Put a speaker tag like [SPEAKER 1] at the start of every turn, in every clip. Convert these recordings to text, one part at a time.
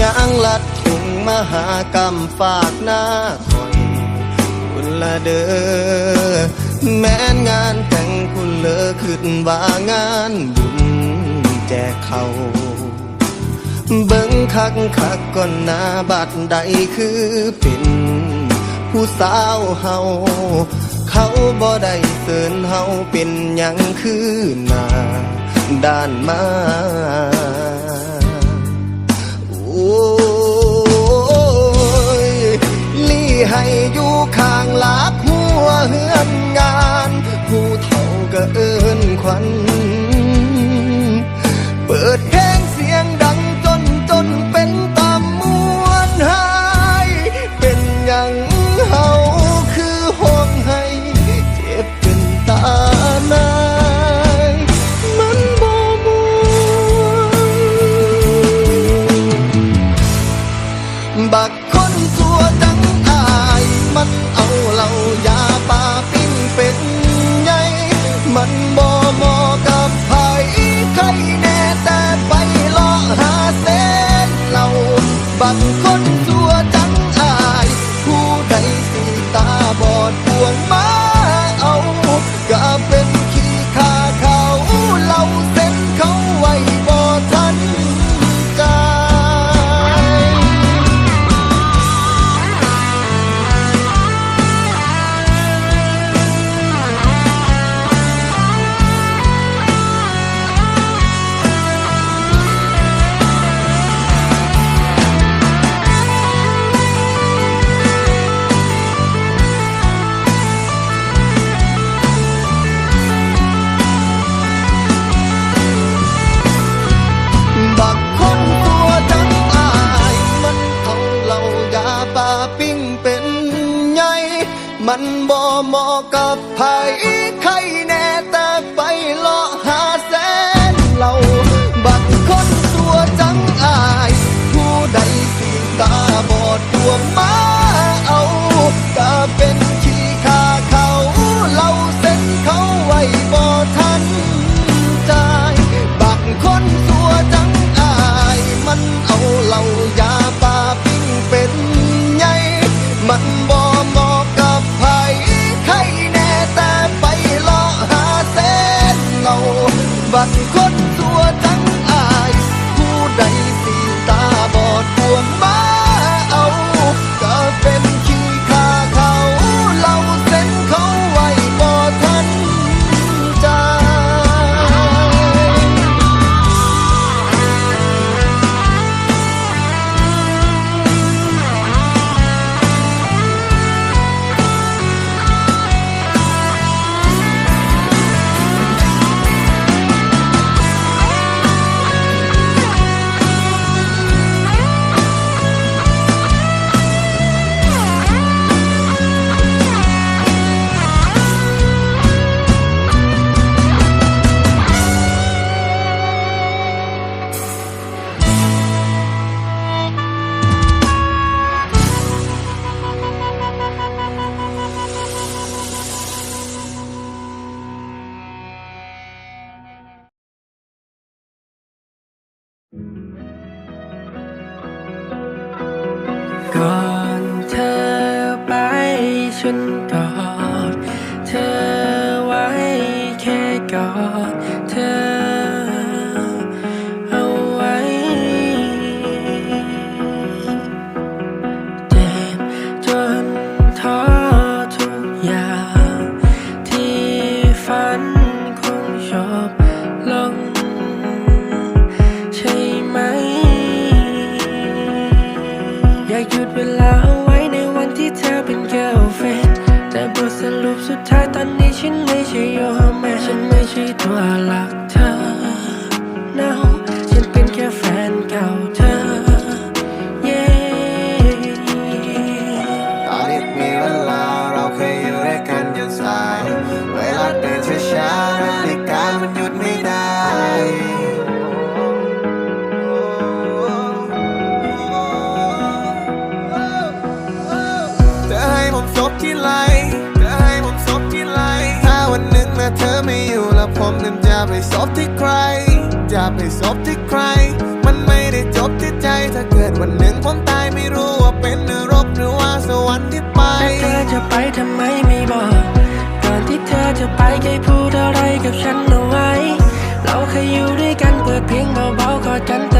[SPEAKER 1] ยางลัดถุงมหากรรมฝากหน้าคอยคุณละเด้อแม้นงานแต่งคุณเลอขึ้นว่างานบุญแจกเขาเบิ่งคักคักก่อนหน้าบัดใดคือเป็นผู้สาวเฮาเขาบ่ได้เสินเฮาเป็นหยังคือหน้าด้านมา ยลี่ให้อยู่ข้างลากหัวเฮือนงาน ผู้เฒ่าก็เอินควัน เปิด บั ผมซบที่ไหลเธให้ผมซบที่ไหลถ้าวันหนึ่งนะเธอไม่อยู่แล้วผมนั้นจะ
[SPEAKER 2] ไป
[SPEAKER 3] ซบที่ใคร จะไปซบที่ใคร มันไม่ได้จบที่ใจ ถ้าเกิดวันหนึ่งผมตายไม่รู้ว่าเป็นนรกหรือว่าสวรรค์ที่ไป
[SPEAKER 4] เธอจะไปทำไมไม่บอกก่อนที่เธอจะไปแกพูดอะไรกับฉันเอาไว้ เราเคยอยู่ด้วยกันเปิดเพลงเบาๆกอดกันเ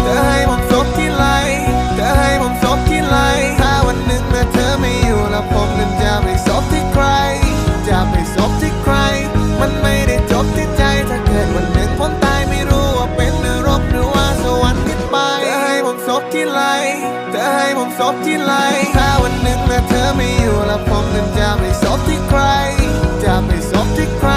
[SPEAKER 3] บที่ไหลถ้าวันหนึ่งแม้เธอไม่อยู่แล้วผมนั้นจะไปซบที่ใคร จะไปซบที่ใคร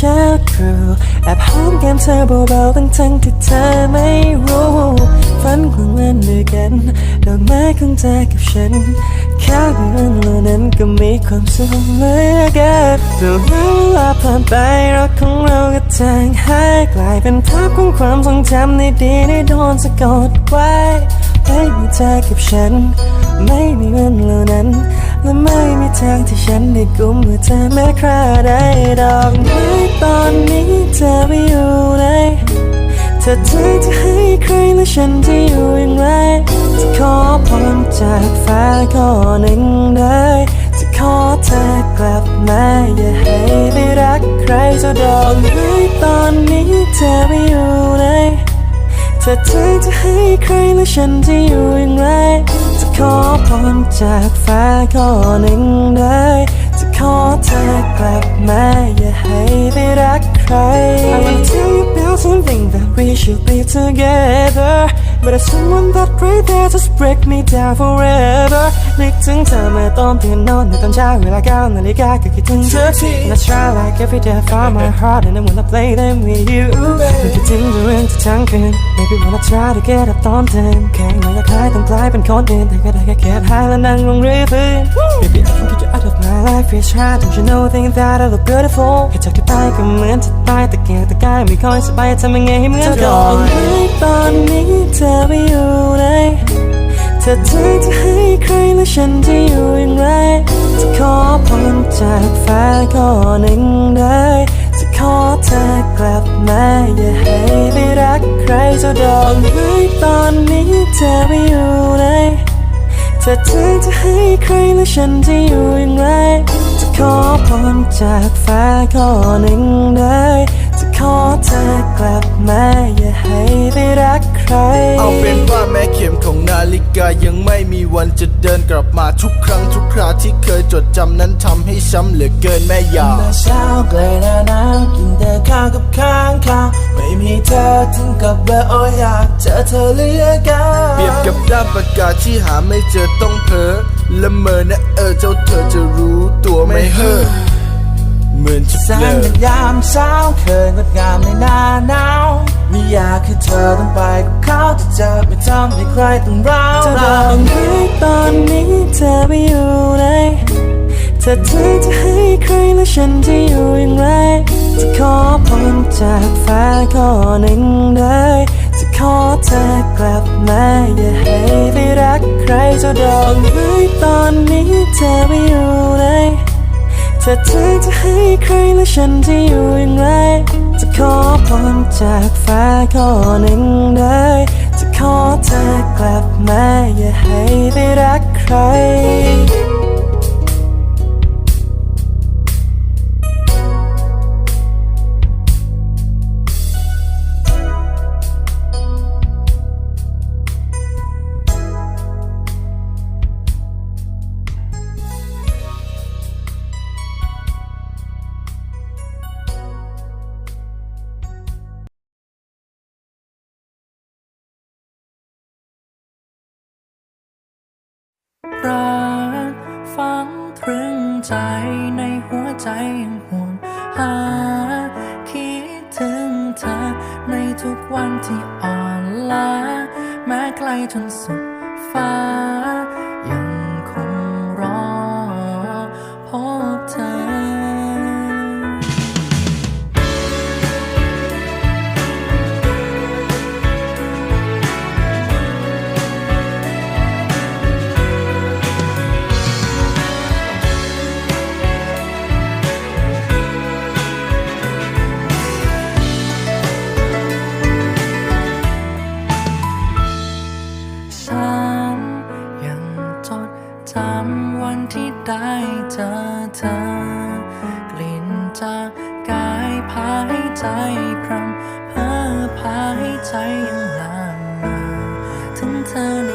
[SPEAKER 4] ชา
[SPEAKER 3] วค
[SPEAKER 5] รูแอบหอมแก้มเธอเบาๆทั้งทั้งๆที่เธอไม่รู้ฝันกลางวันด้วยกันดอกไม้ของเธอกับฉันข้าวเดือนเหล่านั้นก็มีความสุขเหมือนกันแต่เวลาผ่านไปรักของเราก็จางหายกลายเป็นภาพของความทรงจำในดีได้โดนสะกดไว้ไม่มีเธอกับฉัน ไม่มีวันเหล่านั้น และไม่มีทางที่ฉันได้กุมมือเธอแม้คราใดดอกไม้ตอนนี้เธอไปอยู่ไหนเธอเธอจะให้ใครและฉันจะอยู่อย่างไรจะขอพรจากฟ้าข้อหนึ่งได้จะขอเธอกลับมาอย่าให้ได้รักใครเจ้าดอกไม้ตอนนี้เธอไปอยู่ไหนถ้าเธอจะให้ใครและฉันจะอยู่อย่างไร พรจากฟ้าข้อหนึ่งได้ จะขอเธอกลับมาอย่าให้ได้รักใคร I wanna tell you about something that we should be together But there's someone that right there just break me down forever นึกถึงเธอเมื่อตอนตื่นนอนในตอนเช้าเวลาเก้านาฬิกาก็คิดถึงเธอ And I try like every day for my heart And I wanna play them with you นึกคิดถึงเรื่องที่ทั้งคืน Maybe when I try to get up ตอนเต็มแค่ไม่อยากให้ต้องกลายเป็นคนอื่นแต่ก็ได้แค่เก็บหายและนั่งลงเรือพื้ my life It's hard don't you know think that I look beautiful แค่เธอแค่ตายก็เหมือนจะตายแต่เกียงแต่กายไม่ค่อยสบายทำยังไงให้เหมือนก่อนไม้ตอนนี้เธอไปอยู่ไหนถ้าเธอจะให้ใครและฉันจะอยู่อย่างไร จะขอพรจากฟ้าข้อหนึ่งได้ จะขอเธอกลับมาอย่าให้ได้รักใครเจ้าดอกไม้ตอนนี้เธอไปอยู่ไหน ถ้าถ้าเธอจะให้ใครและฉันจะอยู่อย่างไร จะขอพรจากฟ้าข้อหนึ่งได้ จะขอเธอกลับมาอย่าให้ไปรัก ใคร
[SPEAKER 1] เอาเป็นว่าแม้เข็มของนาฬิกายังไม่มีวันจะเดินกลับมาทุกครั้งทุกคราที่เคยจดจำนั้นทำให้ช้ำเหลือเกินแม่ยา
[SPEAKER 5] เมื่อเช้าไกลหน้าหนาวกินแต่ข้าวกับข้างข้าวไม่มีเธอถึงกับว่าโอ้ยอยากเจอเธอเหลือเกิน
[SPEAKER 1] เปรียบกับด้ามปากกาที่หาไม่เจอต้องเพ้อละเมอนะเออเจ้าเธอจะรู้ตัวไม่เฮ้อ เหมือนจะ
[SPEAKER 5] แส
[SPEAKER 1] เลิ
[SPEAKER 5] ง
[SPEAKER 1] ก
[SPEAKER 5] ในยามเช้าเคยงดงามในหน้าหนาวไม่อยากให้เธอต้องไปกับเขาจะเจอไม่ทำให้ใครต้องร้าวเรานตอนนี้เธอไปอยู่ไหนถ้าเธอจะให้ใครแล้วฉันจะอยู่อย่างไร จะขอพรจากฟ้าข้อหนึ่งได้จะขอเธอกลับมาอย่าให้ได้รักใครเจะดอกไม้ตอนนี้เธอไแต่เธอจะให้ใครและฉันจะอยู่อย่างไร จะขอพรจากฟ้าข้อหนึ่งได้ จะขอเธอกลับมาอย่าให้ไปรักใคร
[SPEAKER 2] รึงใจในหัวใจยังห่วงหา คิดถึงเธอในทุกวันที่อ่อนล้า แม้ไกลจนสุดฟ้าากลิ่นจากกายพาให้ใจพรำเพ้อพาให้ใจยังลามมาถึงเธอใน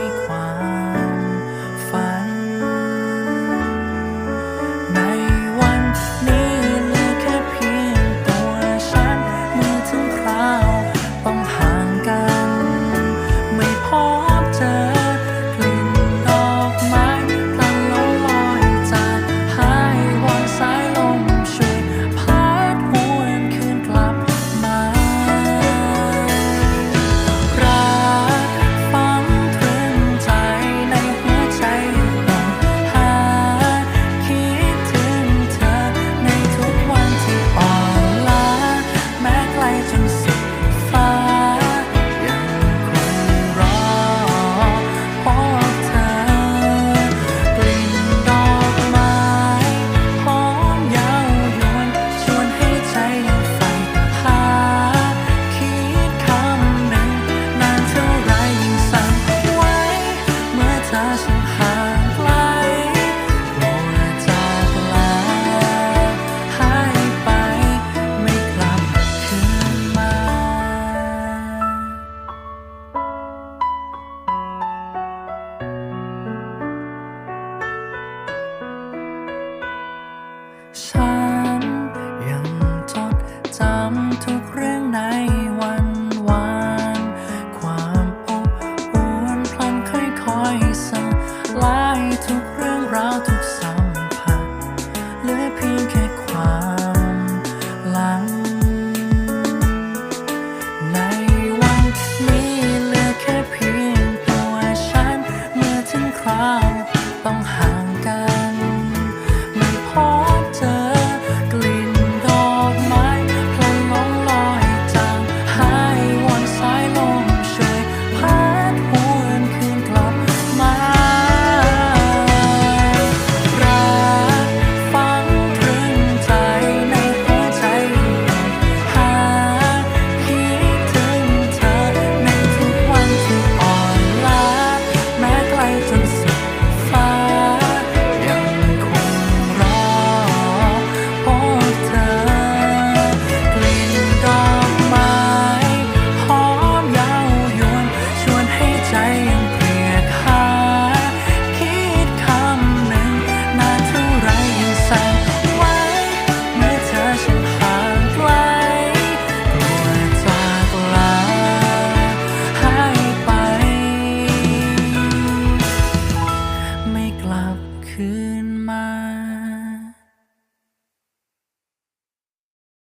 [SPEAKER 2] ำทุกเรื่องใน